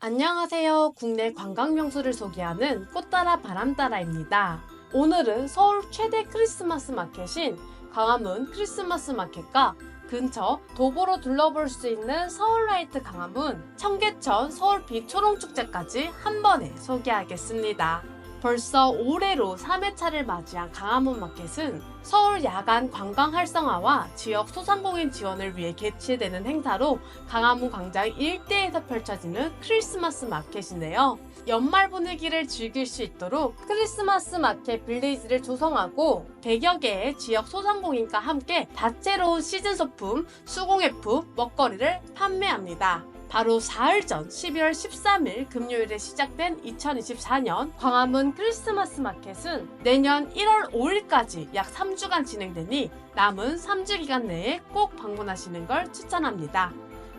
안녕하세요. 국내 관광 명소를 소개하는 꽃따라 바람따라입니다. 오늘은 서울 최대 크리스마스 마켓인 강화문 크리스마스 마켓과 근처 도보로 둘러볼 수 있는 서울라이트 강화문, 청계천 서울빛 초롱축제까지 한 번에 소개하겠습니다. 벌써 올해로 3회차를 맞이한 강화문 마켓은 서울 야간 관광 활성화와 지역 소상공인 지원을 위해 개최되는 행사로 강화문 광장 일대에서 펼쳐지는 크리스마스 마켓인데요. 연말 분위기를 즐길 수 있도록 크리스마스 마켓 빌리지를 조성하고 100여 개의 지역 소상공인과 함께 다채로운 시즌 소품, 수공예품, 먹거리를 판매합니다. 바로 사흘 전 11월 13일 금요일에 시작된 2024년 광화문 크리스마스 마켓은 내년 1월 5일까지 약 3주간 진행되니 남은 3주 기간 내에 꼭 방문하시는 걸 추천합니다.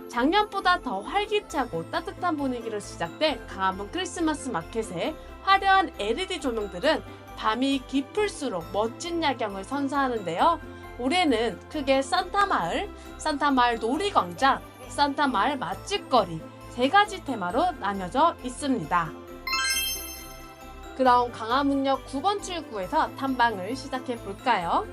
작년보다 더 활기차고 따뜻한 분위기로 시작된 강화문 크리스마스 마켓의 화려한 LED 조명들은 밤이 깊을수록 멋진 야경을 선사하는데요. 올해는 크게 산타마을, 산타마을 놀이광장, 산타 마을 맛집거리 세 가지 테마로 나뉘어져 있습니다. 그럼 강화문역 9번 출구에서 탐방을 시작해 볼까요?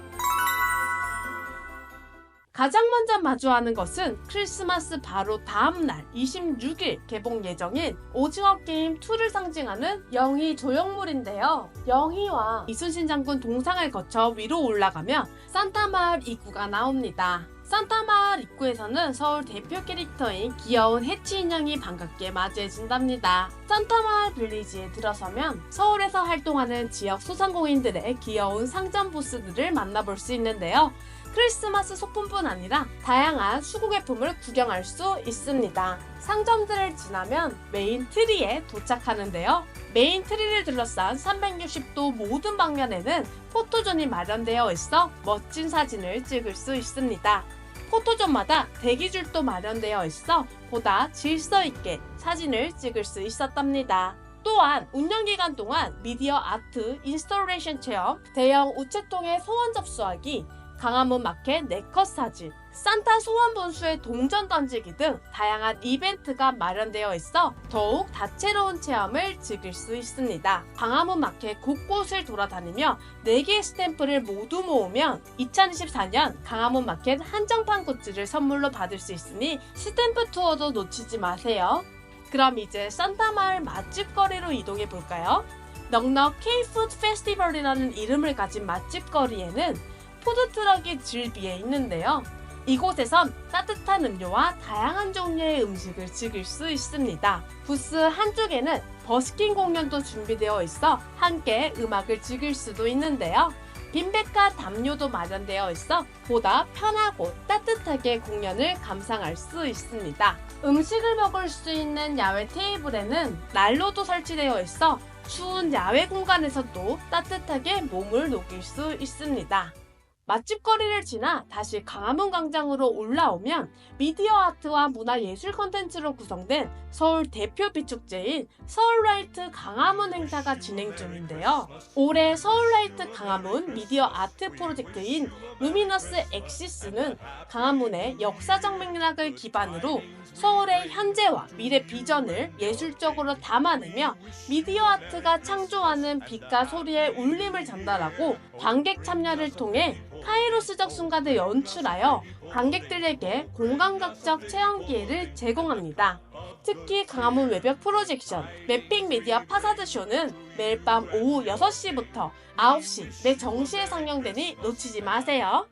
가장 먼저 마주하는 것은 크리스마스 바로 다음 날 26일 개봉 예정인 오징어 게임 2를 상징하는 영희 조형물인데요. 영희와 이순신 장군 동상을 거쳐 위로 올라가며 산타 마을 입구가 나옵니다. 산타마을 입구에서는 서울 대표 캐릭터인 귀여운 해치 인형이 반갑게 맞이해준답니다. 산타마을 빌리지에 들어서면 서울에서 활동하는 지역 소상공인들의 귀여운 상점 부스들을 만나볼 수 있는데요. 크리스마스 소품뿐 아니라 다양한 수국예품을 구경할 수 있습니다. 상점들을 지나면 메인 트리에 도착하는데요. 메인 트리를 둘러싼 360도 모든 방면에는 포토존이 마련되어 있어 멋진 사진을 찍을 수 있습니다. 포토존마다 대기줄도 마련되어 있어 보다 질서 있게 사진을 찍을 수 있었답니다. 또한 운영 기간 동안 미디어 아트 인스톨레이션 체험, 대형 우체통의 소원 접수하기, 강화문 마켓 네컷 사진, 산타 소원 분수의 동전 던지기 등 다양한 이벤트가 마련되어 있어 더욱 다채로운 체험을 즐길 수 있습니다. 강화문 마켓 곳곳을 돌아다니며 4개의 스탬프를 모두 모으면 2024년 강화문 마켓 한정판 굿즈를 선물로 받을 수 있으니 스탬프 투어도 놓치지 마세요. 그럼 이제 산타마을 맛집거리로 이동해 볼까요? 넉넉 K-푸드 페스티벌이라는 이름을 가진 맛집거리에는 푸드트럭이 즐비해 있는데요. 이곳에선 따뜻한 음료와 다양한 종류의 음식을 즐길 수 있습니다. 부스 한쪽에는 버스킹 공연도 준비되어 있어 함께 음악을 즐길 수도 있는데요. 빈백과 담요도 마련되어 있어 보다 편하고 따뜻하게 공연을 감상할 수 있습니다. 음식을 먹을 수 있는 야외 테이블에는 난로도 설치되어 있어 추운 야외 공간에서도 따뜻하게 몸을 녹일 수 있습니다. 맛집 거리를 지나 다시 강화문 광장으로 올라오면 미디어 아트와 문화 예술 컨텐츠로 구성된 서울 대표 비축제인 서울라이트 강화문 행사가 진행 중인데요. 올해 서울라이트 강화문 미디어 아트 프로젝트인 루미너스 엑시스는 강화문의 역사적 맥락을 기반으로 서울의 현재와 미래 비전을 예술적으로 담아내며 미디어 아트가 창조하는 빛과 소리의 울림을 전달하고 관객 참여를 통해 카이로스적 순간을 연출하여 관객들에게 공감각적 체험 기회를 제공합니다. 특히 강화문 외벽 프로젝션 매핑 미디어 파사드 쇼는 매일 밤 오후 6시부터 9시 내 정시에 상영되니 놓치지 마세요.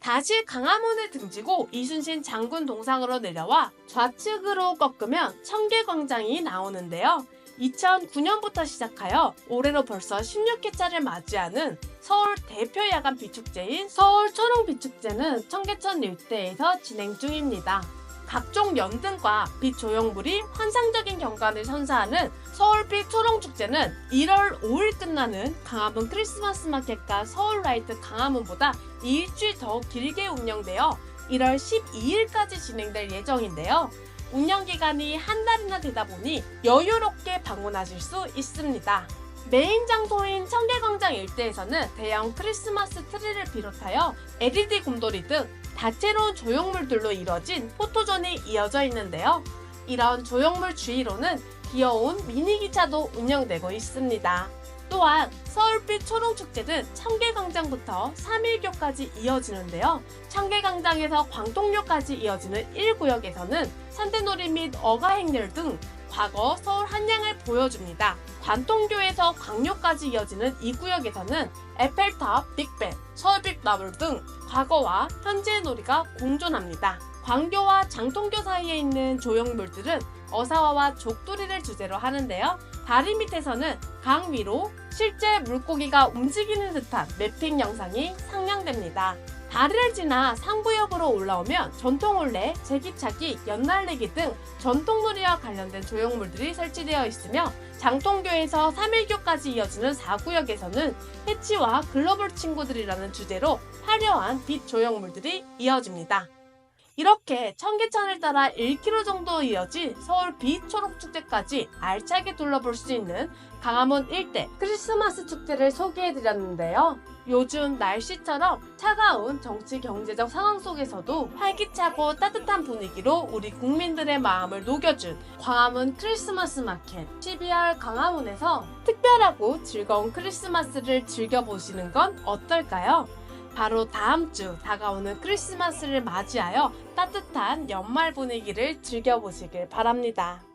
다시 강화문을 등지고 이순신 장군 동상으로 내려와 좌측으로 꺾으면 청계광장이 나오는데요. 2009년부터 시작하여 올해로 벌써 16회차를 맞이하는 서울 대표 야간 비축제인 서울 초롱 비축제는 청계천 일대에서 진행 중입니다. 각종 연등과 빛 조형물이 환상적인 경관을 선사하는 서울빛 초롱축제는 1월 5일 끝나는 강화문 크리스마스 마켓과 서울라이트 강화문보다 일주일 더 길게 운영되어 1월 12일까지 진행될 예정인데요. 운영 기간이 한 달이나 되다 보니 여유롭게 방문하실 수 있습니다. 메인 장소인 청계광장 일대에서는 대형 크리스마스 트리를 비롯하여 LED 곰돌이 등 다채로운 조형물들로 이뤄진 포토존이 이어져 있는데요. 이런 조형물 주위로는 귀여운 미니 기차도 운영되고 있습니다. 또한 서울빛 초롱축제는 청계광장부터 3일교까지 이어지는데요. 청계광장에서 광통역까지 이어지는 1구역에서는 산대놀이 및 어가행렬 등 과거 서울 한양을 보여줍니다. 관통교에서 광역까지 이어지는 2구역에서는 에펠탑, 빅벤, 서울빛 나물 등 과거와 현재의 놀이가 공존합니다. 광교와 장통교 사이에 있는 조형물들은 어사화와 족두리를 주제로 하는데요. 다리 밑에서는 강 위로 실제 물고기가 움직이는 듯한 매핑 영상이 상영됩니다. 다리를 지나 상구역으로 올라오면 전통올레, 제기차기, 연날리기 등 전통놀이와 관련된 조형물들이 설치되어 있으며 장통교에서 3일교까지 이어지는 4구역에서는 해치와 글로벌 친구들이라는 주제로 화려한 빛 조형물들이 이어집니다. 이렇게 청계천을 따라 1km 정도 이어진 서울 빛초록축제까지 알차게 둘러볼 수 있는 강화문 일대 크리스마스 축제를 소개해드렸는데요. 요즘 날씨처럼 차가운 정치 경제적 상황 속에서도 활기차고 따뜻한 분위기로 우리 국민들의 마음을 녹여준 광화문 크리스마스 마켓 12월 광화문에서 특별하고 즐거운 크리스마스를 즐겨보시는 건 어떨까요? 바로 다음 주 다가오는 크리스마스를 맞이하여 따뜻한 연말 분위기를 즐겨보시길 바랍니다.